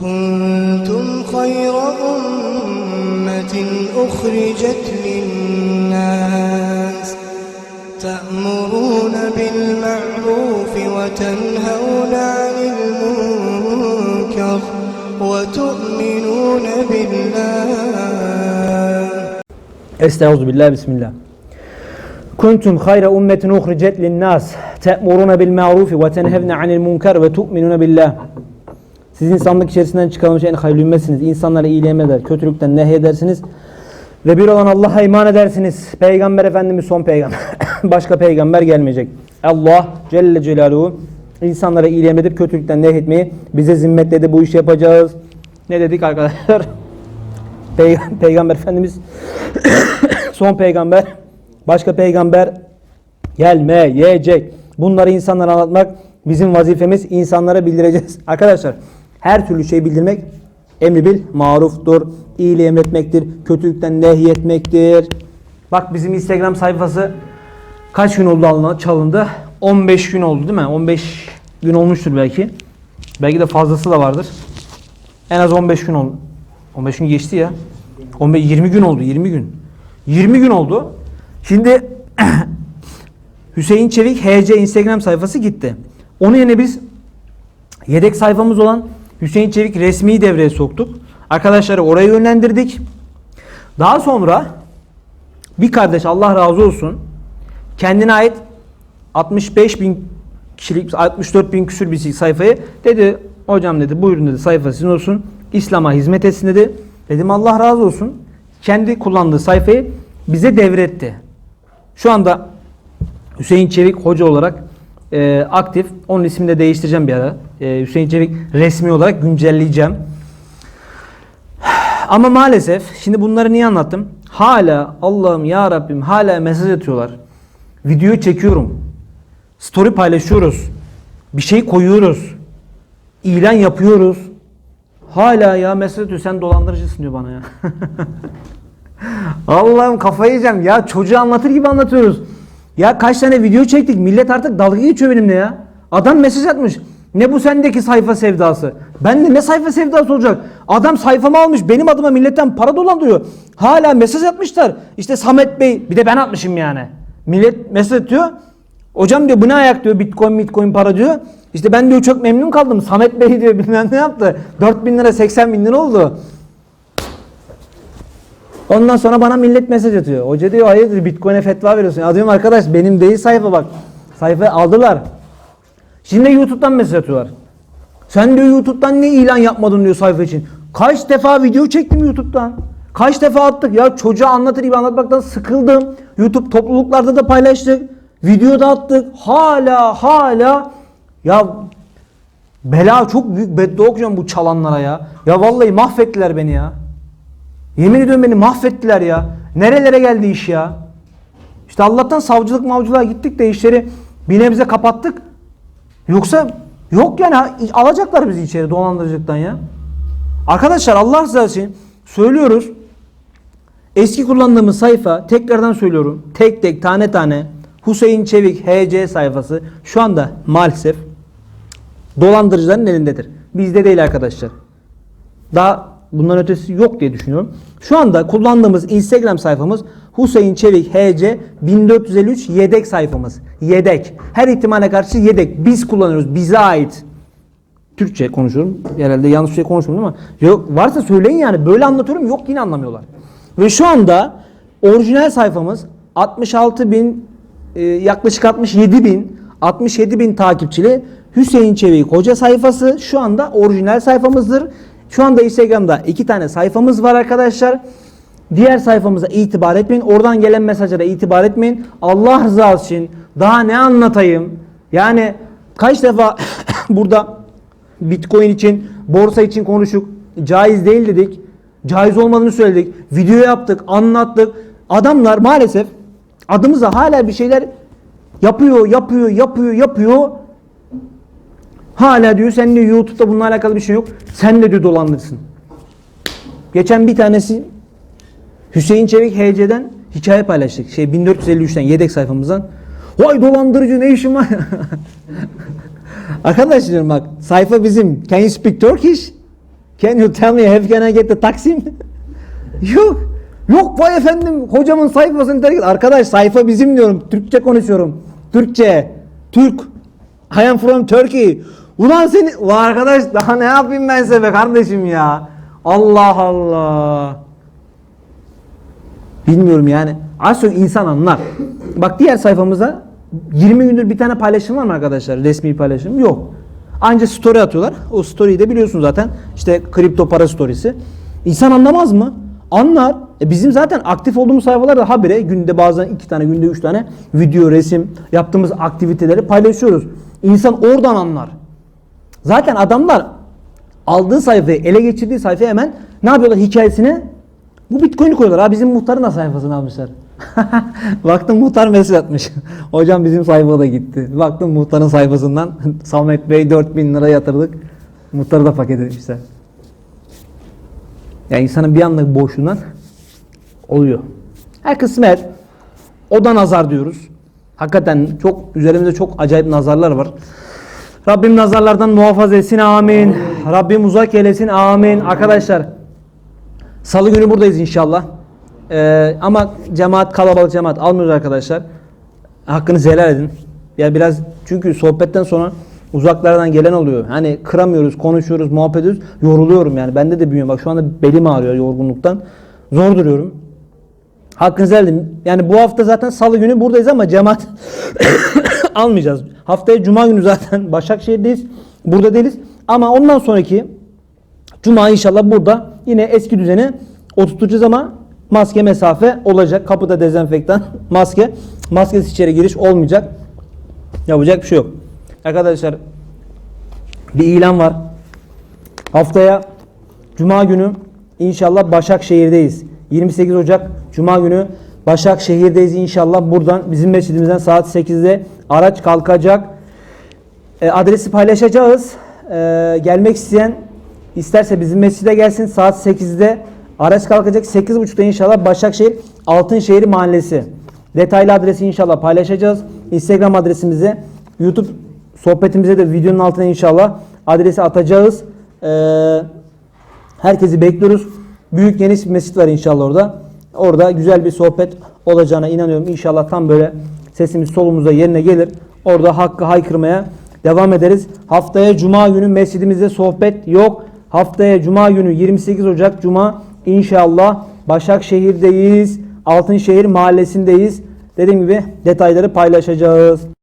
كنتم خير أمة أخرجت للناس تأمرون بالمعروف وتنهون عن المنكر وتؤمنون بالله. استعوذ بالله بسم الله. كنتم خير أمة أخرجت للناس تأمرون بالمعروف وتنهون عن المنكر وتؤمنون بالله. Siz insanlık içerisinden çıkarılmış en hayırlı ümmetsiniz. İnsanlara iyiliği emreder, kötülükten nehyedersiniz. Ve bir olan Allah'a iman edersiniz. Peygamber Efendimiz son peygamber. Başka peygamber gelmeyecek. Allah Celle Celaluhu insanlara iyiliği emredip kötülükten nehyetmeyi bize zimmetledi. Bu işi yapacağız. Ne dedik arkadaşlar? Pey- Peygamber Efendimiz son peygamber, başka peygamber gelmeyecek. Bunları insanlara anlatmak bizim vazifemiz. İnsanlara bildireceğiz. Arkadaşlar her türlü şey bildirmek emri bil maruftur. iyiliği emretmektir. Kötülükten nehyetmektir. Bak bizim Instagram sayfası kaç gün oldu alına çalındı? 15 gün oldu değil mi? 15 gün olmuştur belki. Belki de fazlası da vardır. En az 15 gün oldu. 15 gün geçti ya. 15 20 gün oldu, 20 gün. 20 gün oldu. Şimdi Hüseyin Çevik HC Instagram sayfası gitti. Onun yerine biz yedek sayfamız olan Hüseyin Çevik resmi devreye soktuk. Arkadaşları oraya yönlendirdik. Daha sonra bir kardeş Allah razı olsun kendine ait 65 bin kişilik 64 bin küsür bir sayfayı dedi hocam dedi buyurun dedi sayfa sizin olsun İslam'a hizmet etsin dedi. Dedim Allah razı olsun. Kendi kullandığı sayfayı bize devretti. Şu anda Hüseyin Çevik hoca olarak e, aktif. Onun ismini de değiştireceğim bir ara. E, Hüseyin Çevik resmi olarak güncelleyeceğim. Ama maalesef şimdi bunları niye anlattım? Hala Allah'ım ya Rabbim hala mesaj atıyorlar. Video çekiyorum. Story paylaşıyoruz. Bir şey koyuyoruz. İlan yapıyoruz. Hala ya mesaj atıyor sen dolandırıcısın diyor bana ya. Allah'ım kafayı yiyeceğim ya çocuğu anlatır gibi anlatıyoruz. Ya kaç tane video çektik millet artık dalga geçiyor benimle ya. Adam mesaj atmış. Ne bu sendeki sayfa sevdası? Ben de ne sayfa sevdası olacak? Adam sayfamı almış benim adıma milletten para dolandırıyor. Hala mesaj atmışlar. İşte Samet Bey bir de ben atmışım yani. Millet mesaj atıyor. Hocam diyor bu ne ayak diyor bitcoin bitcoin para diyor. İşte ben diyor çok memnun kaldım. Samet Bey diyor bilmem ne yaptı. 4 bin lira 80 bin lira oldu. Ondan sonra bana millet mesaj atıyor. Hoca diyor hayırdır bitcoin'e fetva veriyorsun. Ya diyorum arkadaş benim değil sayfa bak. Sayfayı aldılar. Şimdi YouTube'dan mesaj atıyorlar. Sen diyor YouTube'dan ne ilan yapmadın diyor sayfa için. Kaç defa video çektim YouTube'dan. Kaç defa attık ya çocuğa anlatır gibi anlatmaktan sıkıldım. YouTube topluluklarda da paylaştık. Video da attık. Hala hala ya bela çok büyük beddua okuyacağım bu çalanlara ya. Ya vallahi mahvettiler beni ya. Yemin ediyorum beni mahvettiler ya. Nerelere geldi iş ya? İşte Allah'tan savcılık mavcılığa gittik de işleri bir nebze kapattık. Yoksa yok yani alacaklar bizi içeri dolandırıcılıktan ya. Arkadaşlar Allah rızası için söylüyoruz. Eski kullandığımız sayfa tekrardan söylüyorum. Tek tek tane tane Hüseyin Çevik HC sayfası şu anda maalesef dolandırıcıların elindedir. Bizde değil arkadaşlar. Daha bundan ötesi yok diye düşünüyorum. Şu anda kullandığımız Instagram sayfamız Hüseyin Çevik HC 1453 yedek sayfamız. Yedek. Her ihtimale karşı yedek. Biz kullanıyoruz. Bize ait. Türkçe konuşuyorum. Herhalde yanlış şey konuşmuyorum ama yok varsa söyleyin yani. Böyle anlatıyorum. Yok yine anlamıyorlar. Ve şu anda orijinal sayfamız 66 bin e, yaklaşık 67 bin 67 bin takipçili Hüseyin Çevik Hoca sayfası şu anda orijinal sayfamızdır. Şu anda Instagram'da iki tane sayfamız var arkadaşlar. Diğer sayfamıza itibar etmeyin. Oradan gelen mesajlara itibar etmeyin. Allah rızası için daha ne anlatayım? Yani kaç defa burada Bitcoin için, borsa için konuştuk. Caiz değil dedik. Caiz olmadığını söyledik. Video yaptık, anlattık. Adamlar maalesef adımıza hala bir şeyler yapıyor, yapıyor, yapıyor, yapıyor. Hala diyor sen diyor YouTube'da bununla alakalı bir şey yok. Sen de diyor dolandırırsın. Geçen bir tanesi Hüseyin Çevik HC'den hikaye paylaştık. Şey 1453'ten yedek sayfamızdan. Vay dolandırıcı ne işin var? Arkadaşlar bak sayfa bizim. Can you speak Turkish? Can you tell me how can I get the Taksim? Yok. Yok vay efendim hocamın sayfasını terk et. Arkadaş sayfa bizim diyorum. Türkçe konuşuyorum. Türkçe. Türk. I am from Turkey. Ulan seni... Ulan arkadaş daha ne yapayım ben size be kardeşim ya. Allah Allah. Bilmiyorum yani. Az çok insan anlar. Bak diğer sayfamıza 20 gündür bir tane paylaşım var mı arkadaşlar? Resmi paylaşım yok. Anca story atıyorlar. O story'yi de biliyorsun zaten. İşte kripto para story'si. İnsan anlamaz mı? Anlar. E bizim zaten aktif olduğumuz sayfalarda habire günde bazen iki tane günde üç tane video, resim yaptığımız aktiviteleri paylaşıyoruz. İnsan oradan anlar. Zaten adamlar aldığı sayfayı, ele geçirdiği sayfaya hemen ne yapıyorlar hikayesine? Bu Bitcoin'i koyuyorlar. Ha bizim muhtarın da sayfasını almışlar. Baktım muhtar mesaj atmış. Hocam bizim sayfa da gitti. Baktım muhtarın sayfasından Samet Bey 4000 lira yatırdık. Muhtarı da paket etmişler. Yani insanın bir anlık boşluğundan oluyor. Her kısmet. O da nazar diyoruz. Hakikaten çok üzerimizde çok acayip nazarlar var. Rabbim nazarlardan muhafaza etsin amin. Rabbim uzak eylesin amin. Arkadaşlar salı günü buradayız inşallah. Ee, ama cemaat kalabalık cemaat almıyoruz arkadaşlar. Hakkınızı helal edin. Ya biraz çünkü sohbetten sonra uzaklardan gelen oluyor. Hani kıramıyoruz, konuşuyoruz, muhabbet ediyoruz. Yoruluyorum yani. Bende de büyüyor. Bak şu anda belim ağrıyor yorgunluktan. Zor duruyorum. Hakkınızı edin. Yani bu hafta zaten salı günü buradayız ama cemaat almayacağız. Haftaya cuma günü zaten Başakşehir'deyiz. Burada değiliz. Ama ondan sonraki cuma inşallah burada yine eski düzeni oturtacağız ama maske mesafe olacak. Kapıda dezenfektan, maske. Maskesiz içeri giriş olmayacak. Yapacak bir şey yok. Arkadaşlar bir ilan var. Haftaya Cuma günü inşallah Başakşehir'deyiz. 28 Ocak Cuma günü Başakşehir'deyiz inşallah. Buradan bizim mescidimizden saat 8'de araç kalkacak. E, adresi paylaşacağız. E, gelmek isteyen isterse bizim mescide gelsin. Saat 8'de araç kalkacak. 8.30'da inşallah Başakşehir Altınşehir Mahallesi. Detaylı adresi inşallah paylaşacağız. Instagram adresimize, YouTube sohbetimize de videonun altına inşallah adresi atacağız. Ee, herkesi bekliyoruz. Büyük geniş bir mescit var inşallah orada. Orada güzel bir sohbet olacağına inanıyorum. İnşallah tam böyle sesimiz solumuzda yerine gelir. Orada hakkı haykırmaya devam ederiz. Haftaya cuma günü mescidimizde sohbet yok. Haftaya cuma günü 28 Ocak cuma inşallah Başakşehir'deyiz. Altınşehir mahallesindeyiz. Dediğim gibi detayları paylaşacağız.